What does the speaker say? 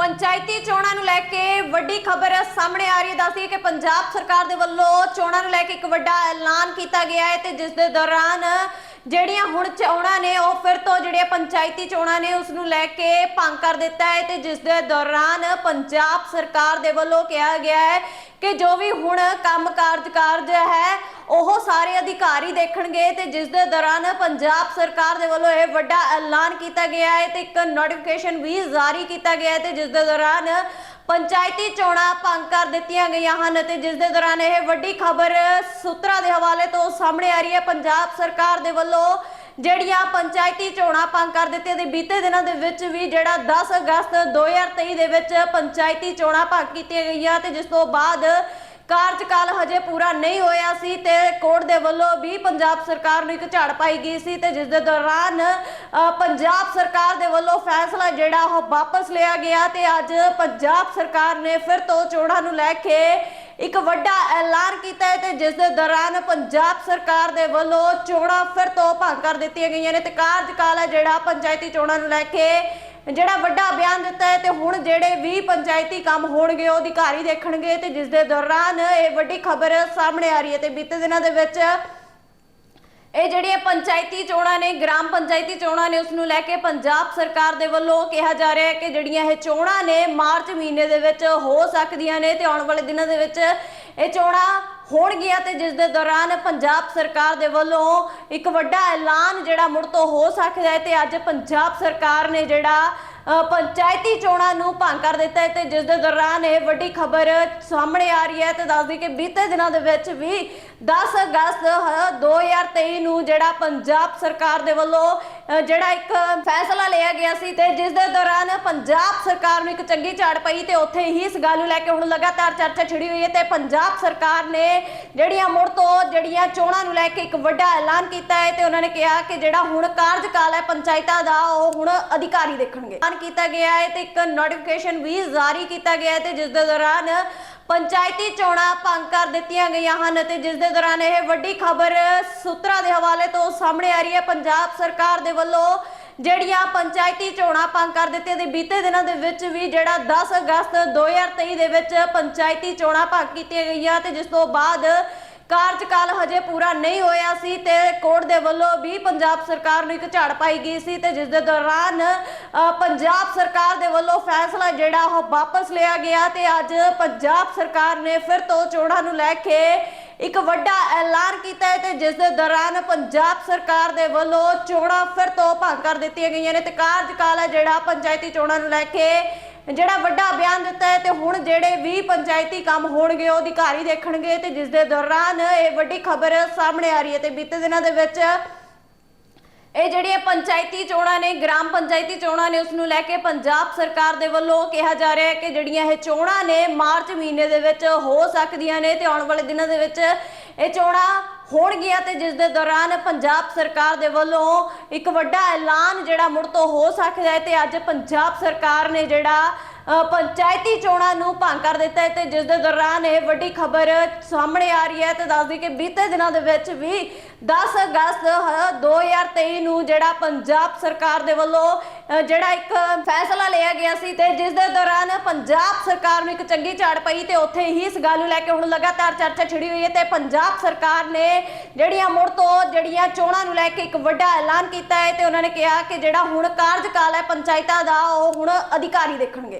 ਪੰਚਾਇਤੀ ਚੋਣਾਂ ਨੂੰ ਲੈ ਕੇ ਵੱਡੀ ਖਬਰ ਸਾਹਮਣੇ ਆ ਰਹੀ ਹੈ। ਦੱਸਦੀ ਹੈ ਕਿ ਪੰਜਾਬ ਸਰਕਾਰ ਦੇ ਵੱਲੋਂ ਚੋਣਾਂ ਨੂੰ ਲੈ ਕੇ ਇੱਕ ਵੱਡਾ ਐਲਾਨ ਕੀਤਾ ਗਿਆ ਹੈ ਤੇ ਜਿਸ ਦੇ ਦੌਰਾਨ ਜਿਹੜੀਆਂ ਹੁਣ ਚੋਣਾਂ ਨੇ, ਉਹ ਫਿਰ ਤੋਂ ਜਿਹੜੀਆਂ ਪੰਚਾਇਤੀ ਚੋਣਾਂ ਨੇ ਉਸ ਨੂੰ ਲੈ ਕੇ ਭੰਗ ਕਰ ਦਿੱਤਾ ਹੈ ਤੇ ਜਿਸ ਦੇ ਦੌਰਾਨ ਪੰਜਾਬ ਸਰਕਾਰ ਦੇ ਵੱਲੋਂ ਕਿਹਾ ਗਿਆ ਹੈ ਕਿ ਜੋ ਵੀ ਹੁਣ ਕੰਮ ਕਾਰਜ ਹੈ, ਉਹ ਸਾਰੇ ਅਧਿਕਾਰੀ ਦੇਖਣਗੇ ਤੇ ਜਿਸ ਦੇ ਦੌਰਾਨ ਪੰਜਾਬ ਸਰਕਾਰ ਦੇ ਵੱਲੋਂ ਇਹ ਵੱਡਾ ਐਲਾਨ ਕੀਤਾ ਗਿਆ ਹੈ ਤੇ ਇੱਕ ਨੋਟੀਫਿਕੇਸ਼ਨ ਵੀ ਜਾਰੀ ਕੀਤਾ ਗਿਆ ਹੈ ਤੇ ਜਿਸ ਦੇ ਦੌਰਾਨ ਪੰਚਾਇਤੀ ਚੋਣਾਂ ਭੰਗ ਕਰ ਦਿੱਤੀਆਂ ਗਈਆਂ ਹਨ ਤੇ ਜਿਸ ਦੇ ਦੌਰਾਨ ਇਹ ਵੱਡੀ ਖਬਰ ਸੂਤਰਾਂ ਦੇ ਹਵਾਲੇ ਤੋਂ ਸਾਹਮਣੇ ਆ ਰਹੀ ਹੈ। ਪੰਜਾਬ ਸਰਕਾਰ ਦੇ ਵੱਲੋਂ ਜਿਹੜੀਆਂ ਪੰਚਾਇਤੀ ਚੋਣਾਂ ਭੰਗ ਕਰ ਦਿੱਤੀਆਂ ਤੇ ਬੀਤੇ ਦਿਨਾਂ ਦੇ ਵਿੱਚ ਵੀ ਜਿਹੜਾ 10 ਅਗਸਤ 2023 ਦੇ ਵਿੱਚ ਪੰਚਾਇਤੀ ਚੋਣਾਂ ਭੰਗ ਕੀਤੀਆਂ ਗਈਆਂ ਤੇ ਜਿਸ ਤੋਂ ਬਾਅਦ ਕਾਰਜਕਾਲ ਹਜੇ ਪੂਰਾ ਨਹੀਂ ਹੋਇਆ ਸੀ ਤੇ ਕੋਰਟ ਦੇ ਵੱਲੋਂ ਵੀ ਪੰਜਾਬ ਸਰਕਾਰ ਨੂੰ ਇੱਕ ਝਾੜ ਪਾਈ ਗਈ ਸੀ ਤੇ ਜਿਸ ਦੇ ਦੌਰਾਨ ਪੰਜਾਬ ਸਰਕਾਰ ਦੇ ਵੱਲੋਂ ਫੈਸਲਾ ਜਿਹੜਾ ਉਹ ਵਾਪਸ ਲਿਆ ਗਿਆ ਤੇ ਅੱਜ ਪੰਜਾਬ ਸਰਕਾਰ ਨੇ ਫਿਰ ਤੋਂ ਚੋਣਾਂ ਨੂੰ ਲੈ ਕੇ ਇੱਕ ਵੱਡਾ ਐਲਾਨ ਕੀਤਾ ਹੈ ਤੇ ਜਿਸ ਦੇ ਦੌਰਾਨ ਪੰਜਾਬ ਸਰਕਾਰ ਦੇ ਵੱਲੋਂ ਚੋਣਾਂ ਫਿਰ ਤੋਂ ਭੰਗ ਕਰ ਦਿੱਤੀਆਂ ਗਈਆਂ ਨੇ ਤੇ ਕਾਰਜਕਾਲ ਹੈ ਜਿਹੜਾ ਪੰਚਾਇਤੀ ਚੋਣਾਂ ਨੂੰ ਲੈ ਕੇ ਜਿਹੜਾ ਵੱਡਾ ਬਿਆਨ ਦਿੱਤਾ ਹੈ ਤੇ ਹੁਣ ਜਿਹੜੇ ਵੀ ਪੰਚਾਇਤੀ ਕੰਮ ਹੋਣਗੇ, ਉਹ ਅਧਿਕਾਰੀ ਦੇਖਣਗੇ ਤੇ ਜਿਸ ਦੇ ਦੌਰਾਨ ਇਹ ਵੱਡੀ ਖਬਰ ਸਾਹਮਣੇ ਆ ਰਹੀ ਹੈ ਤੇ ਬੀਤੇ ਦਿਨਾਂ ਦੇ ਵਿੱਚ ਇਹ ਜਿਹੜੀਆਂ ਪੰਚਾਇਤੀ ਚੋਣਾਂ ਨੇ, ਗ੍ਰਾਮ ਪੰਚਾਇਤੀ ਚੋਣਾਂ ਨੇ, ਉਸ ਨੂੰ ਲੈ ਕੇ ਪੰਜਾਬ ਸਰਕਾਰ ਦੇ ਵੱਲੋਂ ਕਿਹਾ ਜਾ ਰਿਹਾ ਹੈ ਕਿ ਜਿਹੜੀਆਂ ਇਹ ਚੋਣਾਂ ਨੇ, ਮਾਰਚ ਮਹੀਨੇ ਦੇ ਵਿੱਚ ਹੋ ਸਕਦੀਆਂ ਨੇ ਤੇ ਆਉਣ ਵਾਲੇ ਦਿਨਾਂ ਦੇ ਵਿੱਚ ਇਹ ਚੋਣਾਂ ਹੋਣਗੀਆਂ ਤੇ ਜਿਸ ਦੇ ਦੌਰਾਨ ਪੰਜਾਬ ਸਰਕਾਰ ਦੇ ਵੱਲੋਂ ਇੱਕ ਵੱਡਾ ਐਲਾਨ ਜਿਹੜਾ ਮੁੜ ਤੋਂ ਹੋ ਸਕਦਾ ਹੈ ਤੇ ਅੱਜ ਪੰਜਾਬ ਸਰਕਾਰ ਨੇ ਜਿਹੜਾ ਪੰਚਾਇਤੀ ਚੋਣਾਂ ਨੂੰ ਭੰਗ ਕਰ ਦਿੱਤਾ ਹੈ ਤੇ ਜਿਸ ਦੇ ਦੌਰਾਨ ਇਹ ਵੱਡੀ ਖਬਰ ਸਾਹਮਣੇ ਆ ਰਹੀ ਹੈ ਤੇ ਦੱਸਦੀ ਕਿ ਬੀਤੇ ਦਿਨਾਂ ਦੇ ਵਿੱਚ ਵੀ 10 ਅਗਸਤ ਹ- 2023 ਨੂੰ ਜਿਹੜਾ ਪੰਜਾਬ ਸਰਕਾਰ ਦੇ ਵੱਲੋਂ ਜਿਹੜਾ ਇੱਕ ਫੈਸਲਾ ਲਿਆ ਗਿਆ ਸੀ ਤੇ ਜਿਸ ਦੇ ਦੌਰਾਨ ਪੰਜਾਬ ਸਰਕਾਰ ਨੂੰ ਇੱਕ ਚੰਗੀ ਝਾੜ ਪਈ ਤੇ ਉੱਥੇ ਹੀ ਇਸ ਗੱਲ ਨੂੰ ਲੈ ਕੇ ਹੁਣ ਲਗਾਤਾਰ ਚਰਚਾ ਛਿੜੀ ਹੋਈ ਹੈ ਤੇ ਪੰਜਾਬ ਸਰਕਾਰ ਨੇ ਜਿਹੜੀਆਂ ਮੁੜ ਤੋਂ ਜਿਹੜੀਆਂ ਚੋਣਾਂ ਨੂੰ ਲੈ ਕੇ ਇੱਕ ਵੱਡਾ ਐਲਾਨ ਕੀਤਾ ਹੈ ਤੇ ਉਹਨਾਂ ਨੇ ਕਿਹਾ ਕਿ ਜਿਹੜਾ ਹੁਣ ਕਾਰਜਕਾਲ ਹੈ ਪੰਚਾਇਤਾਂ ਦਾ, ਉਹ ਹੁਣ ਅਧਿਕਾਰੀ ਦੇਖਣਗੇ। ਐਲਾਨ ਕੀਤਾ ਗਿਆ ਹੈ ਤੇ ਇੱਕ ਨੋਟੀਫਿਕੇਸ਼ਨ ਵੀ ਜਾਰੀ ਕੀਤਾ ਗਿਆ ਹੈ ਤੇ ਜਿਸ ਦੇ ਦੌਰਾਨ ਪੰਚਾਇਤੀ ਚੋਣਾਂ ਭੰਗ ਕਰ ਦਿੱਤੀਆਂ ਗਈਆਂ ਹਨ ਅਤੇ ਜਿਸ ਦੇ ਦੌਰਾਨ ਇਹ ਵੱਡੀ ਖਬਰ ਸੂਤਰਾਂ ਦੇ ਹਵਾਲੇ ਤੋਂ ਸਾਹਮਣੇ ਆ ਰਹੀ ਹੈ। ਪੰਜਾਬ ਸਰਕਾਰ ਦੇ ਵੱਲੋਂ ਜਿਹੜੀਆਂ ਪੰਚਾਇਤੀ ਚੋਣਾਂ ਭੰਗ ਕਰ ਦਿੱਤੀਆਂ ਤੇ ਬੀਤੇ ਦਿਨਾਂ ਦੇ ਵਿੱਚ ਵੀ ਜਿਹੜਾ 10 ਅਗਸਤ 2023 ਦੇ ਵਿੱਚ ਪੰਚਾਇਤੀ ਚੋਣਾਂ ਭੰਗ ਕੀਤੀਆਂ ਗਈਆਂ ਤੇ ਜਿਸ ਤੋਂ ਬਾਅਦ ਕਾਰਜਕਾਲ ਹਜੇ ਪੂਰਾ ਨਹੀਂ ਹੋਇਆ ਸੀ ਤੇ ਕੋਰਟ ਦੇ ਵੱਲੋਂ ਵੀ ਪੰਜਾਬ ਸਰਕਾਰ ਨੂੰ ਇੱਕ ਝਾੜ ਪਾਈ ਗਈ ਸੀ ਤੇ ਜਿਸ ਦੇ ਦੌਰਾਨ ਪੰਜਾਬ ਸਰਕਾਰ ਦੇ ਵੱਲੋਂ ਫੈਸਲਾ ਜਿਹੜਾ ਉਹ ਵਾਪਸ ਲਿਆ ਗਿਆ ਤੇ ਅੱਜ ਪੰਜਾਬ ਸਰਕਾਰ ਨੇ ਫਿਰ ਤੋਂ ਚੋਣਾਂ ਨੂੰ ਲੈ ਕੇ ਇੱਕ ਵੱਡਾ ਐਲਾਨ ਕੀਤਾ ਹੈ ਤੇ ਜਿਸ ਦੇ ਦੌਰਾਨ ਪੰਜਾਬ ਸਰਕਾਰ ਦੇ ਵੱਲੋਂ ਚੋਣਾਂ ਫਿਰ ਤੋਂ ਭੰਗ ਕਰ ਦਿੱਤੀਆਂ ਗਈਆਂ ਨੇ ਤੇ ਕਾਰਜਕਾਲ ਹੈ ਜਿਹੜਾ ਪੰਚਾਇਤੀ ਚੋਣਾਂ ਨੂੰ ਲੈ ਕੇ ਜਿਹੜਾ ਵੱਡਾ ਬਿਆਨ ਦਿੱਤਾ ਹੈ ਤੇ ਹੁਣ ਜਿਹੜੇ ਵੀ ਪੰਚਾਇਤੀ ਕੰਮ ਹੋਣਗੇ, ਉਹ ਅਧਿਕਾਰੀ ਦੇਖਣਗੇ ਤੇ ਜਿਸ ਦੇ ਦੌਰਾਨ ਇਹ ਵੱਡੀ ਖਬਰ ਸਾਹਮਣੇ ਆ ਰਹੀ ਹੈ ਤੇ ਬੀਤੇ ਦਿਨਾਂ ਦੇ ਵਿੱਚ ਇਹ ਜਿਹੜੀਆਂ ਪੰਚਾਇਤੀ ਚੋਣਾਂ ਨੇ, ਗ੍ਰਾਮ ਪੰਚਾਇਤੀ ਚੋਣਾਂ ਨੇ, ਉਸ ਨੂੰ ਲੈ ਕੇ ਪੰਜਾਬ ਸਰਕਾਰ ਦੇ ਵੱਲੋਂ ਕਿਹਾ ਜਾ ਰਿਹਾ ਹੈ ਕਿ ਜਿਹੜੀਆਂ ਇਹ ਚੋਣਾਂ ਨੇ, ਮਾਰਚ ਮਹੀਨੇ ਦੇ ਵਿੱਚ ਹੋ ਸਕਦੀਆਂ ਨੇ ਤੇ ਆਉਣ ਵਾਲੇ ਦਿਨਾਂ ਦੇ ਵਿੱਚ ਇਹ ਚੋਣਾਂ ਹੋਣਗੀਆਂ ਤੇ ਜਿਸ ਦੇ ਦੌਰਾਨ ਪੰਜਾਬ ਸਰਕਾਰ ਦੇ ਵੱਲੋਂ ਇੱਕ ਵੱਡਾ ਐਲਾਨ ਜਿਹੜਾ ਮੁੜ ਤੋਂ ਹੋ ਸਕਦਾ ਹੈ ਤੇ ਅੱਜ ਪੰਜਾਬ ਸਰਕਾਰ ਨੇ ਜਿਹੜਾ ਪੰਚਾਇਤੀ ਚੋਣਾਂ ਨੂੰ ਭੰਗ ਕਰ ਦਿੱਤਾ ਹੈ ਤੇ ਜਿਸ ਦੇ ਦੌਰਾਨ ਇਹ ਵੱਡੀ ਖਬਰ ਸਾਹਮਣੇ ਆ ਰਹੀ ਹੈ ਤੇ ਦੱਸਦੀ ਕਿ ਬੀਤੇ ਦਿਨਾਂ ਦੇ ਵਿੱਚ ਵੀ 10 ਅਗਸਤ ਹ- 2023 ਨੂੰ ਜਿਹੜਾ ਪੰਜਾਬ ਸਰਕਾਰ ਦੇ ਵੱਲੋਂ ਜਿਹੜਾ ਇੱਕ ਫੈਸਲਾ ਲਿਆ ਗਿਆ ਸੀ ਤੇ ਜਿਸ ਦੇ ਦੌਰਾਨ ਪੰਜਾਬ ਸਰਕਾਰ ਨੂੰ ਇੱਕ ਚੰਗੀ ਝਾੜ ਪਈ ਤੇ ਉੱਥੇ ਹੀ ਇਸ ਗੱਲ ਨੂੰ ਲੈ ਕੇ ਹੁਣ ਲਗਾਤਾਰ ਚਰਚਾ ਛਿੜੀ ਹੋਈ ਹੈ ਤੇ ਪੰਜਾਬ ਸਰਕਾਰ ਨੇ ਜਿਹੜੀਆਂ ਮੁੜ ਤੋਂ ਜਿਹੜੀਆਂ ਚੋਣਾਂ ਨੂੰ ਲੈ ਕੇ ਇੱਕ ਵੱਡਾ ਐਲਾਨ ਕੀਤਾ ਹੈ ਤੇ ਉਹਨਾਂ ਨੇ ਕਿਹਾ ਕਿ ਜਿਹੜਾ ਹੁਣ ਕਾਰਜਕਾਲ ਹੈ ਪੰਚਾਇਤਾਂ ਦਾ, ਉਹ ਹੁਣ ਅਧਿਕਾਰੀ ਦੇਖਣਗੇ।